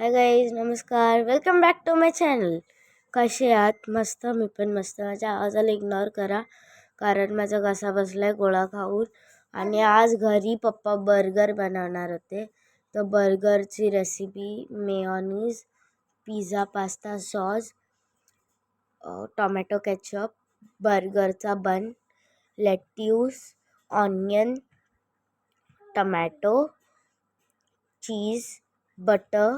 हाय guys नमस्कार. Welcome back to my channel कसे आहात? मस्त मी पण मस्त. माझ्या आवाजाला इग्नोर करा. कारण माझा घसा बसला आहे गोळा खाऊन. आणि आज घरी पप्पा बर्गर बनवणार होते. तर बर्गरची recipe mayonnaise pizza pasta sauce tomato ketchup बर्गरचा bun lettuce onion tomato cheese butter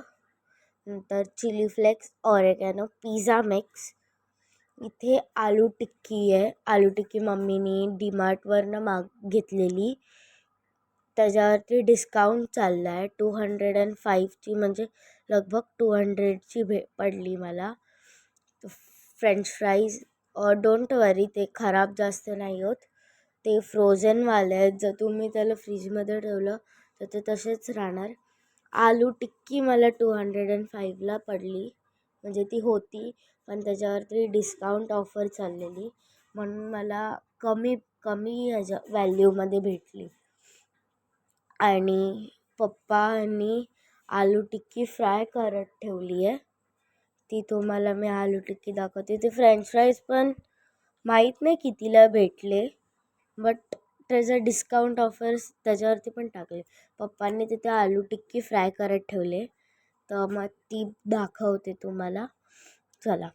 नंतर chilli flakes oregano pizza mix. इथे आलू टिक्की आहे. आलू टिक्की मम्मीनी डीमार्टवरनं माग घेतलेली. त्याच्यावरती डिस्काउंट चालला आहे टू हंड्रेड अँड फाईव्हची म्हणजे लगभग टू हंड्रेडची भे पडली मला. फ्रेंच फ्राईज डोंट वरी ते खराब जास्त नाही होत. ते फ्रोझनवाले आहेत. जर तुम्ही त्याला फ्रीजमध्ये ठेवलं तर ते तसेच राहणार. आलू टिक्की मला टू हंड्रेड अँड फाईव्हला पडली. म्हणजे ती होती पण त्याच्यावरती डिस्काउंट ऑफर चाललेली. म्हणून मला कमी कमी ह्याच्या व्हॅल्यूमध्ये भेटली. आणि पप्पांनी आलू टिक्की फ्राय करत ठेवली आहे ती तुम्हाला मी आलू टिक्की दाखवते. ते फ्रेंच फ्राईज पण माहीत नाही कितीला भेटले बट त्याचं डिस्काउंट ऑफर्स त्याच्यावरती पण टाकले. पप्पांनी तिथे आलू टिक्की फ्राय करत ठेवले. तर मग ती दाखवते तुम्हाला. चला.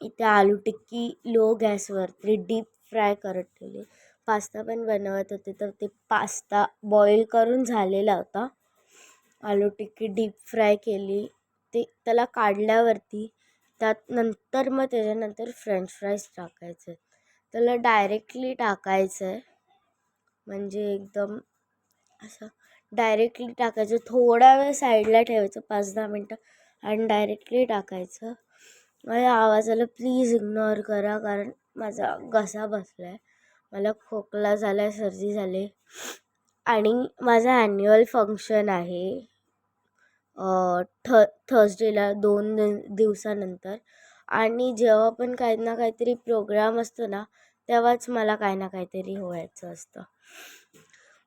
इथे आलू टिक्की लो गॅसवरती डीप फ्राय करत ठेवली. पास्ता पण बनवत होते तर ते पास्ता बॉईल करून झालेला होता. आलू टिक्की डीप फ्राय केली. ते त्याला काढल्यावरती त्यात नंतर मग त्याच्यानंतर फ्रेंच फ्राईज टाकायचे. त्याला डायरेक्टली टाकायचं आहे म्हणजे एकदम असं डायरेक्टली टाकायचं. थोडा वेळ साईडला ठेवायचं पाच दहा मिनटं आणि डायरेक्टली टाकायचं. माझ्या आवाजाला प्लीज इग्नोर करा कारण माझा घसा बसला आहे मला खोकला झाला आहे सर्दी झाली. आणि माझं ॲन्युअल फंक्शन आहे थ थर्सडेला दोन दिवसानंतर. आणि जेव्हा पण काही ना काहीतरी प्रोग्राम असतो ना तेव्हाच मला काही ना काहीतरी व्हायचं असतं.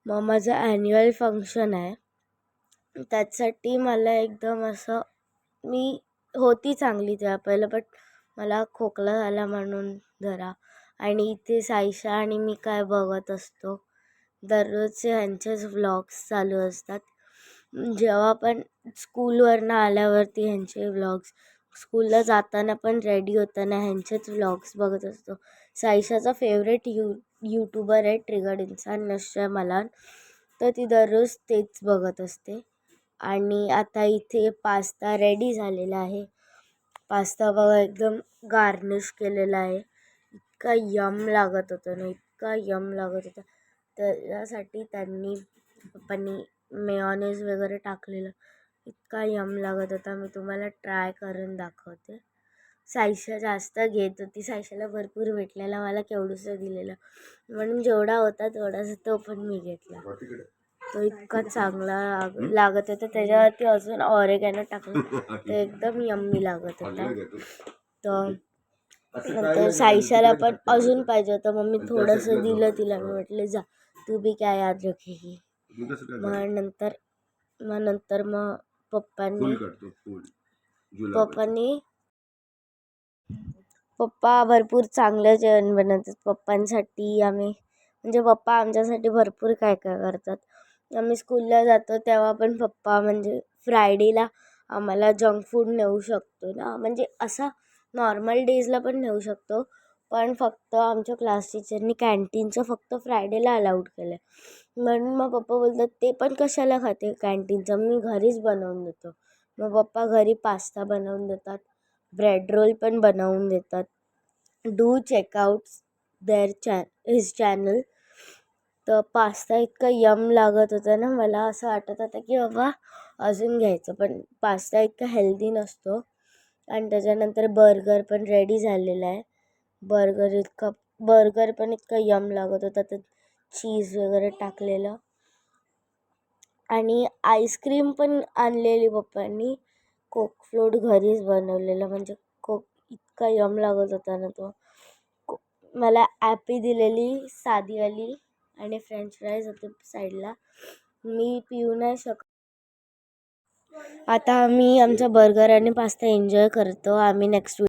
मग माझं ॲन्युअल फंक्शन आहे. त्यासाठी मला एकदम असं मी होती चांगली तेव्हा पहिलं बट मला खोकला झाला म्हणून जरा. आणि इथे साईशा आणि मी काय बघत असतो दररोजचे ह्यांचेच व्लॉग्स चालू असतात. जेव्हा पण स्कूलवरनं आल्यावरती ह्यांचे व्लॉग्स स्कूलला जाताना पण रेडी होताना ह्यांचेच व्लॉग्स बघत असतो. साईशाचा फेवरेट यू यूट्यूबर आहे ट्रिगर्ड इन्सान नश्य मलान तर ती दररोज तेच बघत असते. आणि आता इथे पास्ता रेडी झालेला आहे. पास्ता बघा एकदम गार्निश केलेला आहे. इतका यम लागत होतं ना इतका यम लागत होता. त्यासाठी त्यांनी पप्पांनी मेऑनेज वगैरे टाकलेलं. इतका यम लागत होता मी तुम्हाला ट्राय करून दाखवते. सायशा जास्त घेत होती सायशाला भरपूर भेटलेला मला केवढंसं दिलेलं. म्हणून जेवढा होता तेवढाच तो पण मी घेतला. तो इतका चांगला लागत होता त्याच्यावरती अजून ऑरेगॅनो टाकलं. ते एकदम यम्मी लागत होता. तर नंतर साईशाला पण अजून पाहिजे होतं. मग मी थोडंसं दिलं तिला. मी म्हटले जा तू बी काय याद रखेगी मग नंतर मग नंतर मग पप्पांनी पप्पांनी पप्पा भरपूर चांगलं जेवण बनवतात. पप्पांसाठी आम्ही म्हणजे पप्पा आमच्यासाठी भरपूर काय काय करतात. आम्ही स्कूलला जातो तेव्हा पण पप्पा म्हणजे फ्रायडेला आम्हाला जंक फूड नेऊ शकतो ना. म्हणजे असा नॉर्मल डेजला पण नेऊ शकतो. पण फक्त आमच्या क्लास टीचरनी कॅन्टीनचं फक्त फ्रायडेला अलाउड केलं आहे म्हणून मग पप्पा बोलतात ते पण कशाला खाते कॅन्टीनचं मी घरीच बनवून देतो. मग पप्पा घरी पास्ता बनवून देतात ब्रेड रोल पण बनवून देतात. डू चेकआउट देअर चॅ हिज चॅनल तर पास्ता इतका यम लागत होता ना मला असं वाटत होतं की बाबा अजून घ्यायचं. पण पास्ता इतका हेल्दी नसतो. आणि त्याच्यानंतर बर्गर पण रेडी झालेला आहे. बर्गर इतका बर्गर पण इतका यम लागत होता त्यात चीज वगैरे टाकलेलं. आणि आईस्क्रीम पण आणलेली पप्पांनी. कोक फ्लोट घरीच बनवलेलं म्हणजे कोक इतका यम लागत होता ना तो. मला ॲपी दिलेली साधीवाली आणि फ्रेंच फ्राईज होते साईडला. मी पिऊ नाही शक आता आम्ही आमचा बर्गर आणि पास्ता एन्जॉय करतो. आम्ही नेक्स्ट